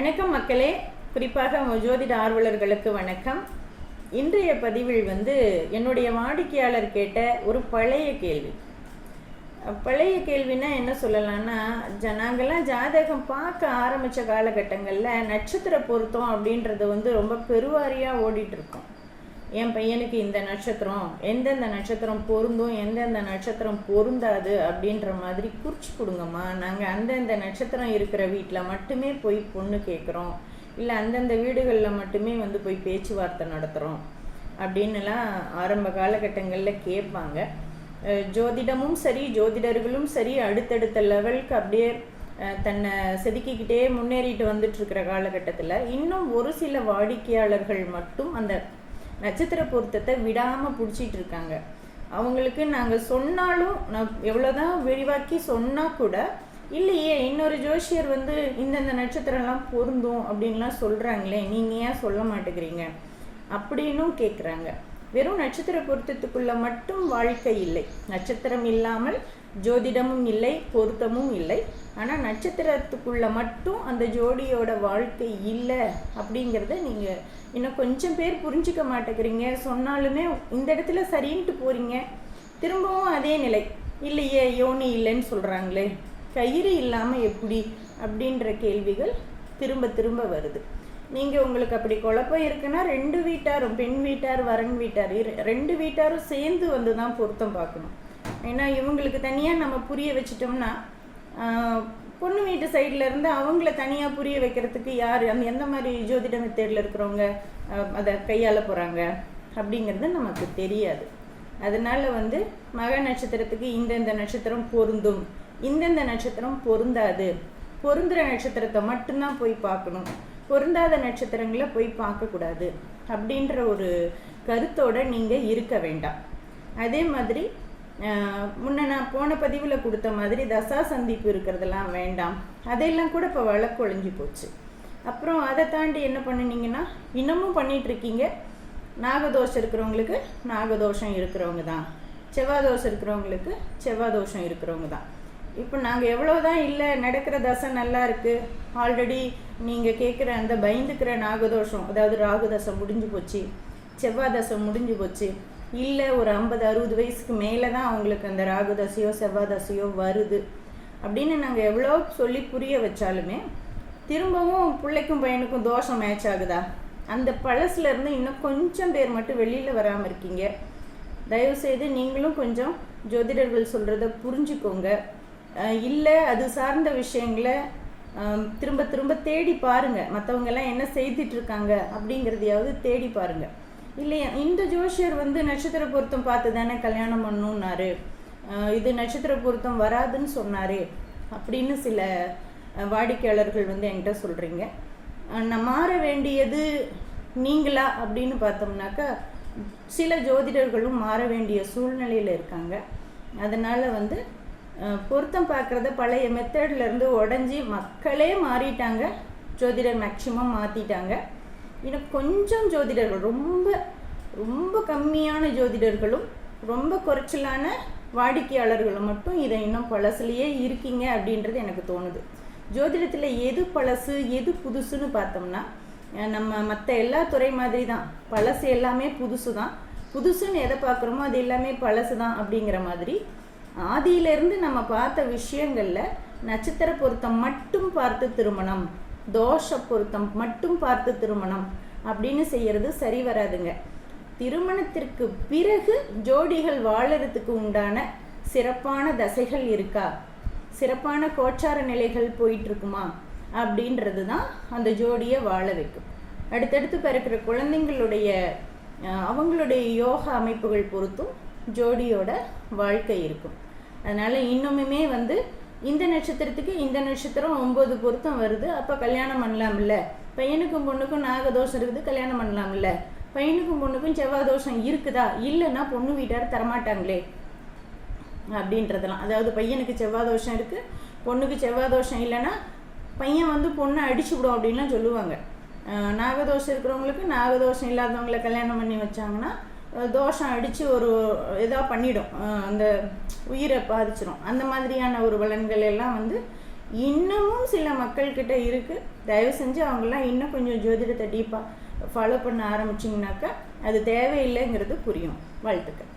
வணக்கம் மக்களே. குறிப்பாக ஜோதிட ஆர்வலர்களுக்கு வணக்கம். இன்றைய பதிவில் வந்து என்னுடைய வாடிக்கையாளர் கேட்ட ஒரு பழைய கேள்வி. பழைய கேள்வினா என்ன சொல்லலாம்னா ஜ நாங்கள்லாம் ஜாதகம் பார்க்க ஆரம்பித்த காலகட்டங்களில் நட்சத்திர பொருத்தம் அப்படின்றது வந்து ரொம்ப பெருவாரியாக ஓடிட்டுருக்கோம் என் பையனுக்கு இந்த நட்சத்திரம் எந்தெந்த நட்சத்திரம் பொருந்தும் எந்தெந்த நட்சத்திரம் பொருந்தாது அப்படின்ற மாதிரி குறிச்சு கொடுங்கம்மா. நாங்கள் அந்தந்த நட்சத்திரம் இருக்கிற வீட்டில் மட்டுமே போய் பொண்ணு கேட்குறோம் இல்லை அந்தந்த வீடுகளில் மட்டுமே வந்து போய் பேச்சுவார்த்தை நடத்துகிறோம் அப்படின்னுலாம் ஆரம்ப காலகட்டங்களில் கேட்பாங்க ஜோதிடமும் சரி ஜோதிடர்களும் சரி அடுத்தடுத்த லெவலுக்கு அப்படியே தன்னை செதுக்கிக்கிட்டே முன்னேறிட்டு வந்துட்டு இருக்கிற காலகட்டத்தில் இன்னும் ஒரு சில வாடிக்கையாளர்கள் மட்டும் அந்த நட்சத்திர பொருத்தத்தை விடாமல் பிடிச்சிட்டு இருக்காங்க அவங்களுக்கு நாங்கள் சொன்னாலும் நான் எவ்வளோதான் விரிவாக்கி சொன்னால் கூட இல்லையே இன்னொரு ஜோஷியர் வந்து இந்தந்த நட்சத்திரம்லாம் பொருந்தும் அப்படின்லாம் சொல்கிறாங்களே நீங்கள் ஏன் சொல்ல மாட்டேங்கிறீங்க? அப்படின்னும் கேட்குறாங்க வெறும் நட்சத்திர பொருத்தத்துக்குள்ள மட்டும் வாழ்க்கை இல்லை. நட்சத்திரம் இல்லாமல் ஜோதிடமும் இல்லை பொருத்தமும் இல்லை. ஆனால் நட்சத்திரத்துக்குள்ளே மட்டும் அந்த ஜோடியோட வாழ்க்கை இல்லை அப்படிங்கிறத நீங்கள் இன்னும் கொஞ்சம் பேர் புரிஞ்சுக்க மாட்டேங்கிறீங்க. சொன்னாலுமே இந்த இடத்துல சரின்ட்டு போகிறீங்க திரும்பவும் அதே நிலை. இல்லையே யோனி இல்லைன்னு சொல்கிறாங்களே கயிறு இல்லாமல் எப்படி? அப்படின்ற கேள்விகள் திரும்ப திரும்ப வருது. நீங்கள் உங்களுக்கு அப்படி குழப்பம் இருக்குன்னா ரெண்டு வீட்டாரும் பெண் வீட்டார் வரன் வீட்டார் இரு- ரெண்டு வீட்டாரும் சேர்ந்து வந்து தான் பொருத்தம் பார்க்கணும். ஏன்னா இவங்களுக்கு தனியாக நம்ம புரிய வச்சிட்டோம்னா பொண்ணு வீட்டு சைடில் இருந்து அவங்கள தனியாக புரிய வைக்கிறதுக்கு யார்? அந்த எந்த மாதிரி ஜோதிட மெத்தேடில் இருக்கிறவங்க அதை கையாள போகிறாங்க அப்படிங்கிறது நமக்கு தெரியாது. அதனால் வந்து மக நட்சத்திரத்துக்கு இந்தந்த நட்சத்திரம் பொருந்தும். இந்தந்த நட்சத்திரம் பொருந்தாது. பொருந்துகிற நட்சத்திரத்தை மட்டும்தான் போய் பார்க்கணும். பொருந்தாத நட்சத்திரங்களை போய் பார்க்கக்கூடாது. அப்படின்ற ஒரு கருத்தோடு நீங்கள் இருக்க வேண்டாம். அதே மாதிரி முன்ன நான் போன பதிவில் கொடுத்த மாதிரி தசா சந்திப்பு இருக்கிறதெல்லாம் வேண்டாம். அதையெல்லாம் கூட இப்போ வழக்கு ஒழிஞ்சு போச்சு. அப்புறம் அதை தாண்டி என்ன பண்ணினீங்கன்னா இன்னமும் பண்ணிகிட்ருக்கீங்க நாகதோஷம் இருக்கிறவங்களுக்கு நாகதோஷம் இருக்கிறவங்க தான். செவ்வாய் தோஷம் இருக்கிறவங்களுக்கு செவ்வாய் தோஷம் இருக்கிறவங்க தான். இப்போ நாங்கள் எவ்வளோ தான் இல்லை நடக்கிற தசை நல்லா இருக்குது ஆல்ரெடி நீங்கள் கேட்குற அந்த பயந்துக்கிற நாகதோஷம் அதாவது ராகு தசை முடிஞ்சு போச்சு. செவ்வாய் தசை முடிஞ்சு போச்சு. இல்லை ஒரு ஐம்பது அறுபது வயசுக்கு மேலே தான் அவங்களுக்கு அந்த ராகு தசையோ செவ்வாய் தசையோ வருது. அப்படின்னு நாங்கள் எவ்வளோ சொல்லி புரிய வச்சாலுமே திரும்பவும் பிள்ளைக்கும் பையனுக்கும் தோஷம் மேட்ச் ஆகுதா? அந்த பழசுல இருந்து இன்னும் கொஞ்சம் பேர் மட்டும் வெளியில் வராமல் இருக்கீங்க. தயவுசெய்து நீங்களும் கொஞ்சம் ஜோதிடர்கள் சொல்கிறத புரிஞ்சுக்கோங்க. இல்லை அது சார்ந்த விஷயங்களை திரும்ப திரும்ப தேடி பாருங்கள் மற்றவங்கெல்லாம் என்ன செய்துட்ருக்காங்க அப்படிங்கிறதையாவது தேடி பாருங்கள் இல்லையா? இந்த ஜோஷியர் வந்து நட்சத்திர பொருத்தம் பார்த்து தானே கல்யாணம் பண்ணுன்னாரு இது நட்சத்திர பொருத்தம் வராதுன்னு சொன்னார் அப்படின்னு சில வாடிக்கையாளர்கள் வந்து என்கிட்ட சொல்கிறீங்க நான் மாற வேண்டியது நீங்களா அப்படின்னு பார்த்தோம்னாக்கா சில ஜோதிடர்களும் மாற வேண்டிய சூழ்நிலையில் இருக்காங்க. அதனால் வந்து பொருத்தம் பார்க்குறத பழைய மெத்தட்லேருந்து உடஞ்சி மக்களே மாறிட்டாங்க. ஜோதிடர் மேக்சிமம் மாற்றிட்டாங்க இன்னும் கொஞ்சம் ஜோதிடர்கள் ரொம்ப ரொம்ப கம்மியான ஜோதிடர்களும் ரொம்ப குறைச்சலான வாடிக்கையாளர்களும் மட்டும் இதை இன்னும் பழசுலேயே இருக்கீங்க அப்படின்றது எனக்கு தோணுது. ஜோதிடத்தில் எது பழசு எது புதுசுன்னு பார்த்தோம்னா நம்ம மற்ற எல்லா துறை மாதிரி தான் பழசு எல்லாமே புதுசு தான் புதுசுன்னு எதை பார்க்குறோமோ அது எல்லாமே பழசு தான் அப்படிங்கிற மாதிரி ஆதியிலிருந்து நம்ம பார்த்த விஷயங்களில் நட்சத்திர பொருத்தம் மட்டும் பார்த்து திருமணம் தோஷ பொருத்தம் மட்டும் பார்த்து திருமணம் அப்படின்னு செய்யறது சரி வராதுங்க. திருமணத்திற்கு பிறகு ஜோடிகள் வாழறதுக்கு உண்டான சிறப்பான தசைகள் இருக்கா? சிறப்பான கோச்சார நிலைகள் போயிட்டு இருக்குமா அப்படின்றது தான் அந்த ஜோடியை வாழ வைக்கும். அடுத்தடுத்து பிறக்கிற குழந்தைங்களுடைய அவங்களுடைய யோகா அமைப்புகள் பொறுத்தும் ஜோடியோட வாழ்க்கை இருக்கும். அதனால இன்னுமுமே வந்து இந்த நட்சத்திரத்துக்கு இந்த நட்சத்திரம் ஒன்பது பொருத்தம் வருது. அப்போ கல்யாணம் பண்ணலாம்ல பையனுக்கும் பொண்ணுக்கும் நாகதோஷம் இருக்குது கல்யாணம் பண்ணலாம்ல பையனுக்கும் பொண்ணுக்கும் செவ்வாய் தோஷம் இருக்குதா? இல்லைன்னா பொண்ணு வீட்டார் தரமாட்டாங்களே. அப்படின்றதெல்லாம். அதாவது பையனுக்கு செவ்வாய் தோஷம் இருக்குது பொண்ணுக்கு செவ்வாய் தோஷம் இல்லைன்னா பையன் வந்து பொண்ணை அடிச்சு விடும் அப்படின்லாம் சொல்லுவாங்க. நாகதோஷம் இருக்கிறவங்களுக்கு நாகதோஷம் இல்லாதவங்களை கல்யாணம் பண்ணி வச்சாங்கன்னா தோஷம் அடித்து ஒரு இதாக பண்ணிடும். அந்த உயிரை பாதிச்சிடும் அந்த மாதிரியான ஒரு பலன்கள் எல்லாம் வந்து இன்னமும் சில மக்கள்கிட்ட இருக்குது தயவு செஞ்சு அவங்கெல்லாம் இன்னும் கொஞ்சம் ஜோதிடத்தை டீப்பாக ஃபாலோ பண்ண ஆரம்பிச்சிங்கனாக்கா அது தேவையில்லைங்கிறது புரியும். வாழ்த்துக்கள்.